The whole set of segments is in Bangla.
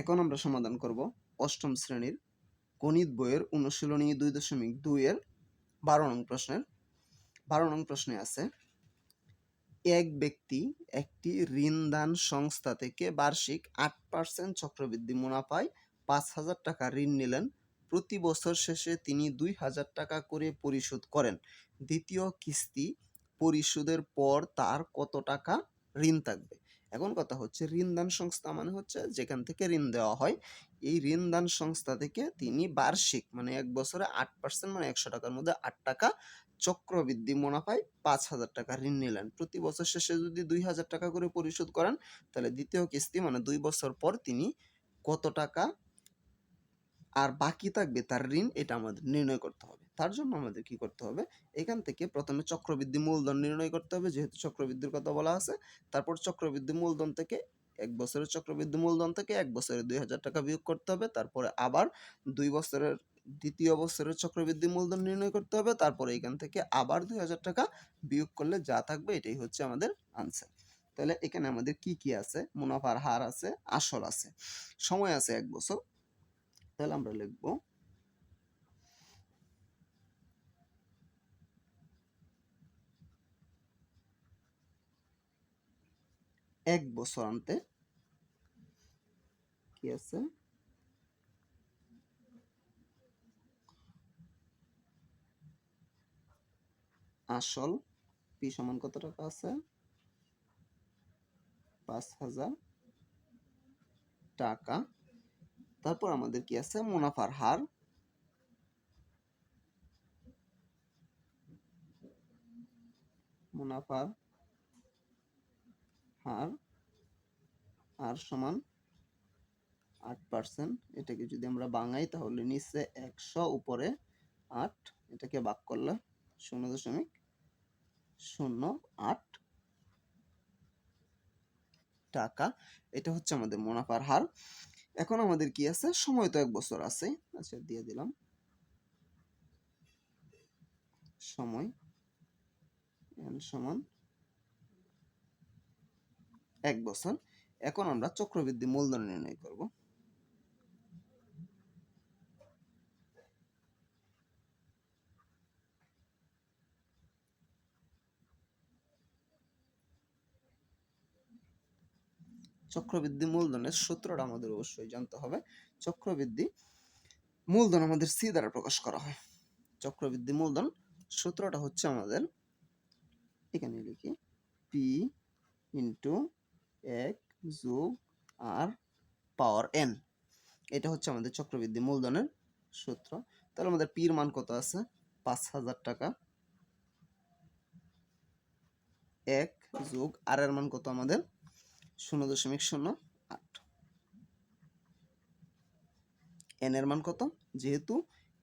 এখন আমরা সমাধান করব অষ্টম শ্রেণির গণিত বইয়ের অনুশীলনী দুই দশমিক দুইয়ের বারো নং প্রশ্নের। বারো নং প্রশ্নে আছে, এক ব্যক্তি একটি ঋণদান সংস্থা থেকে বার্ষিক আট পার্সেন্ট চক্রবৃদ্ধি মুনাফায় পাঁচ হাজার টাকা ঋণ নিলেন। প্রতি বছর শেষে তিনি দুই হাজার টাকা করে পরিশোধ করেন। দ্বিতীয় কিস্তি পরিশোধের পর তার কত টাকা ঋণ থাকবে? এখন কথা হচ্ছে ঋণদান সংস্থা মানে হচ্ছে যেখান থেকে ঋণ দেওয়া হয়। এই ঋণদান সংস্থা থেকে তিনি বার্ষিক মানে এক বছরে আট পার্সেন্ট মানে একশো টাকার মধ্যে আট টাকা চক্রবৃদ্ধি মুনাফায় পাঁচ হাজার টাকা ঋণ নিলেন। প্রতি বছর শেষে যদি দুই হাজার টাকা করে পরিশোধ করেন, তাহলে দ্বিতীয় কিস্তি মানে দুই বছর পর তিনি কত টাকা আর বাকি থাকবে তার ঋণ, এটা আমাদের নির্ণয় করতে হবে। তার জন্য আমাদের কি করতে হবে? এখান থেকে প্রথমে চক্রবৃদ্ধি মূলধন নির্ণয় করতে হবে, যেহেতু চক্রবৃদ্ধির কথা বলা আছে। তারপর চক্রবৃদ্ধি মূলধন থেকে এক বছরের চক্রবৃদ্ধি মূলধন থেকে এক বছরে দুই হাজার টাকা বিয়োগ করতে হবে। তারপরে আবার দুই বছরের দ্বিতীয় বছরের চক্রবৃদ্ধি মূলধন নির্ণয় করতে হবে। তারপরে এখান থেকে আবার দুই হাজার টাকা বিয়োগ করলে যা থাকবে, এটাই হচ্ছে আমাদের আনসার তাহলে এখানে আমাদের কি কি আছে? মুনাফার হার আছে, আসল আছে। সময় আছে এক বছর। তাহলে আমরা লিখব এক বছর আনতে কি আছে? আসল পি সমান কত টাকা আছে? পাঁচ হাজার টাকা। তারপর আমাদের কি আছে মুনাফার হার। মুনাফার হার, আর সমান আট পার্সেন্ট এটাকে যদি আমরা বাঙাই, তাহলে নিচে একশো, উপরে আট। এটাকে ভাগ করলে শূন্য দশমিক শূন্য আট টাকা। এটা হচ্ছে আমাদের মুনাফার হার। এখন আমাদের কি আছে? সময় তো এক বছর আছে। আচ্ছা দিয়ে দিলাম। সময় এন সমান এক বছর। এখন আমরা চক্রবৃদ্ধি মূলধন নির্ণয় করব। চক্রবৃদ্ধি মূলধনের সূত্রটা আমাদের অবশ্যই জানতে হবে। চক্রবৃদ্ধি মূলধন আমাদের সি দ্বারা প্রকাশ করা হয়। চক্রবৃদ্ধি মূলধন সূত্রটা হচ্ছে আমাদের এখানে লিখি পি ইন্টু এক যোগ আর পাওয়ার এন এটা হচ্ছে আমাদের চক্রবৃদ্ধি মূলধনের সূত্র। তাহলে আমাদের পির মান কত আছে? পাঁচ হাজার টাকা। এক যোগ আর এর মান কত আমাদের? শূন্য দশমিক শূন্য আট। এন এর মান কত? যেহেতু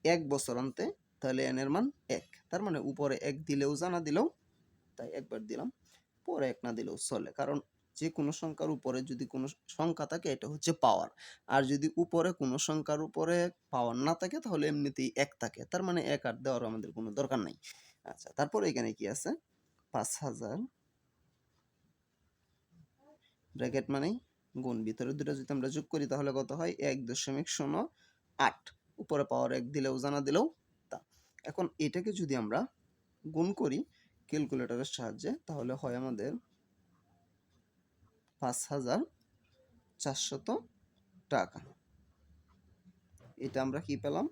এক বছর আনতে তাহলে এন এর মান এক। তার মানে উপরে এক দিলেও জানা দিলেও, তাই একবার দিলাম। পরে এক না দিলেও চলে, কারণ যে কোনো সংখ্যার উপরে যদি কোনো সংখ্যা থাকে, এটা হচ্ছে পাওয়ার আর যদি উপরে কোনো সংখ্যার উপরে পাওয়ার না থাকে, তাহলে এমনিতেই এক থাকে। তার মানে এক আর দেওয়ার আমাদের কোনো দরকার নাই। আচ্ছা তারপরে এখানে কি আছে? পাঁচ হাজার ব্র্যাকেট মানেই গুণ। ভিতরে দুটো যদি আমরা যোগ করি, তাহলে কত হয়? এক দশমিক শূন্য আট। উপরে পাওয়ার এক দিলেও জানা দিলেও তা। এখন এটাকে যদি আমরা গুণ করি ক্যালকুলেটরের সাহায্যে, তাহলে হয় আমাদের পাঁচ হাজার চারশত টাকা। এটা আমরা কি পেলাম?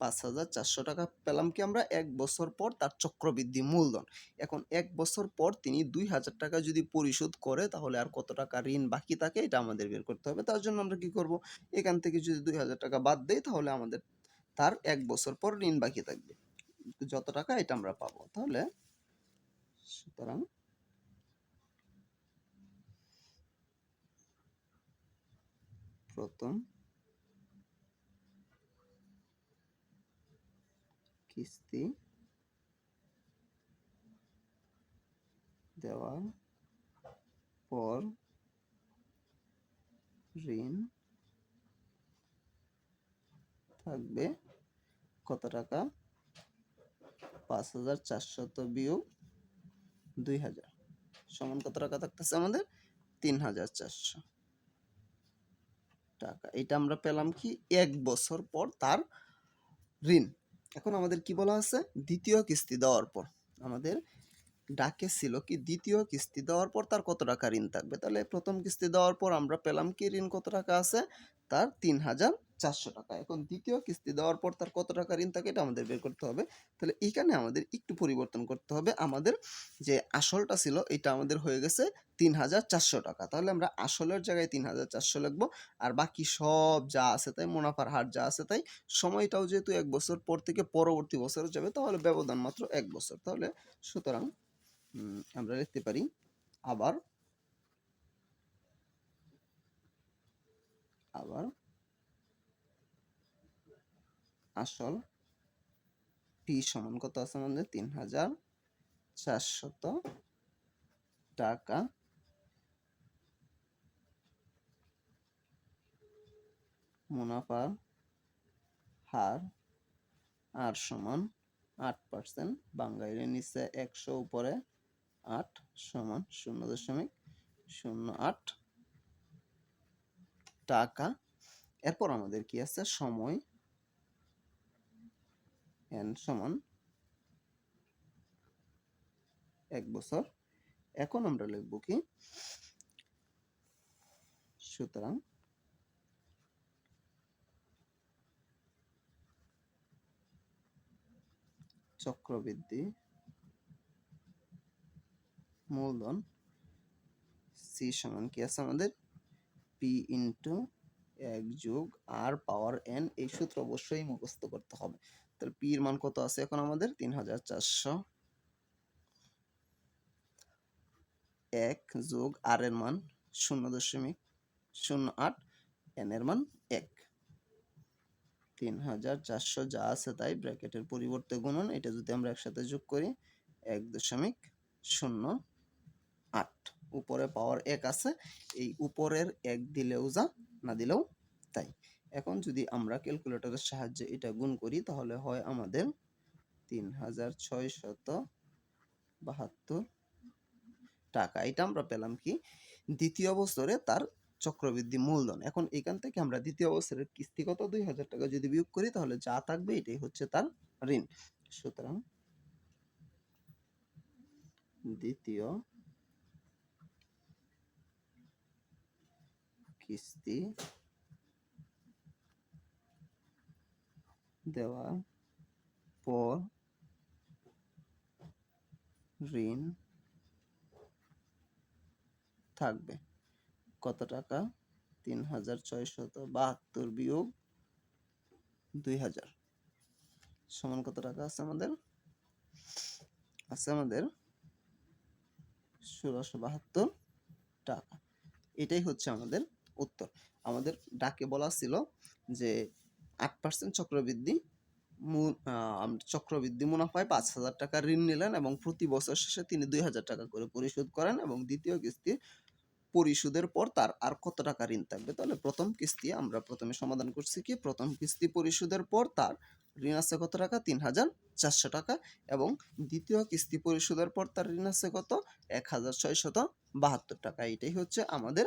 পাঁচ হাজার চারশো টাকা পেলাম কি আমরা? এক বছর পর তার চক্রবৃদ্ধি মূলধন। এখন এক বছর পর তিনি দুই হাজার টাকা যদি পরিশোধ করে, তাহলে আর কত টাকা ঋণ বাকি থাকে, এটা আমাদের বের করতে হবে। তার জন্য আমরা কি করব? এখান থেকে যদি দুই হাজার টাকা বাদ দেই, তাহলে আমাদের তার এক বছর পর ঋণ বাকি থাকবে। যত টাকা এটা আমরা পাবো। তাহলে সুতরাং প্রথম কিস্তি দেওয়ার পর ঋণ থাকবে কত টাকা? পাঁচ হাজার চারশত বিয়োগ দুই হাজার। সমান কত টাকা থাকতেছে আমাদের? তিন হাজার চারশো। টাকা। এটা আমরা পেলাম কি? এক বছর পর তার ঋণ। এখন আমাদের কি বলা আছে দ্বিতীয় কিস্তি দেওয়ার পর। আমাদের ডাকে ছিল কি, দ্বিতীয় কিস্তি দেওয়ার পর তার কত টাকা ঋণ থাকবে? তাহলে প্রথম কিস্তি দেওয়ার পর আমরা পেলাম কি, ঋণ কত টাকা আছে? তার তিন হাজার চারশো টাকা। এখন দ্বিতীয় কিস্তি দেওয়ার পর তার কত টাকা ঋণ থাকে এটা আমাদের বের করতে হবে। তাহলে এখানে আমাদের একটু পরিবর্তন করতে হবে। আমাদের যে আসলটা ছিল এটা আমাদের হয়ে গেছে তিন হাজার চারশো টাকা। তাহলে আমরা আসলের জায়গায় তিন হাজার চারশো লিখব। আর বাকি সব যা আছে তাই, মুনাফার হার যা আছে তাই, সময়টাও যেহেতু এক বছর পর থেকে পরবর্তী বছরে যাবে, তাহলে ব্যবধান মাত্র এক বছর। তাহলে সুতরাং আমরা লিখতে পারি আবার আবার আসল পি সমান কত আছে আমাদের? তিন হাজার চারশত টাকা। মুনাফার হার আর সমান আট পার্সেন্ট। বাঙ্গাইলের নিচে একশো, উপরে আট সমান শূন্য দশমিক শূন্য আট টাকা। এরপর আমাদের কি আছে? সময় এন সমান এক বছর। এখন আমরা লিখব কি? সুতরাং চক্রবৃদ্ধি মূলধন সি সমান কি আছে আমাদের? পি ইন্টু এক যোগ আর পাওয়ার এন এই সূত্র অবশ্যই মুখস্থ করতে হবে। তাহলে পি এর মান কত আছে এখন আমাদের? তিন হাজার চারশো। এক যোগ আর এর মান শূন্য দশমিক শূন্য আট, এন এর মান এক। তিন হাজার চারশো যা আছে তাই ব্র্যাকেটের পরিবর্তে গুণন, এটা যদি আমরা একসাথে যোগ করি, এক দশমিক শূন্য আট। উপরে পাওয়ার এক আছে, এই উপরের এক দিলেও যা, না দিলেও তাই। এখন যদি আমরা ক্যালকুলেটরের সাহায্যে এটা গুণ করি, তাহলে হয় আমাদের তিন হাজার ছয় শত বাহাত্তর টাকা। এটা আমরা পেলাম কি? দ্বিতীয় বছরে তার চক্রবৃদ্ধি মূলধন। এখন এখান থেকে আমরা দ্বিতীয় বছরের কিস্তিগত দুই হাজার টাকা যদি বিয়োগ করি, তাহলে যা থাকবে এটাই হচ্ছে তার ঋণ। সুতরাং দ্বিতীয় কিস্তি দেওয়ার পর ঋণ থাকবে। কত টাকা? তিন হাজার ছয়শত বাহাত্তর বিয়োগ দুই হাজার। সমান কত টাকা আছে আমাদের? আছে আমাদের ষোলোশো বাহাত্তর টাকা। এটাই হচ্ছে আমাদের উত্তর। আমাদের ডাকে বলা ছিল যে আট পার্সেন্ট চক্রবৃদ্ধি। চক্রবৃদ্ধি মুনাফায় পাঁচ হাজার টাকা ঋণ নিলেন এবং প্রতি বছর শেষে তিনি দুই হাজার টাকা করে পরিশোধ করেন এবং দ্বিতীয় কিস্তি পরিশোধের পর তার আর কত টাকা ঋণ থাকবে? তাহলে প্রথম কিস্তি আমরা প্রথমে সমাধান করছি কি? প্রথম কিস্তি পরিশোধের পর তার ঋণ আছে কত টাকা? তিন হাজার চারশো টাকা এবং দ্বিতীয় কিস্তি পরিশোধের পর তার ঋণ আছে কত? এক হাজার ছয়শত বাহাত্তর টাকা। এটাই হচ্ছে আমাদের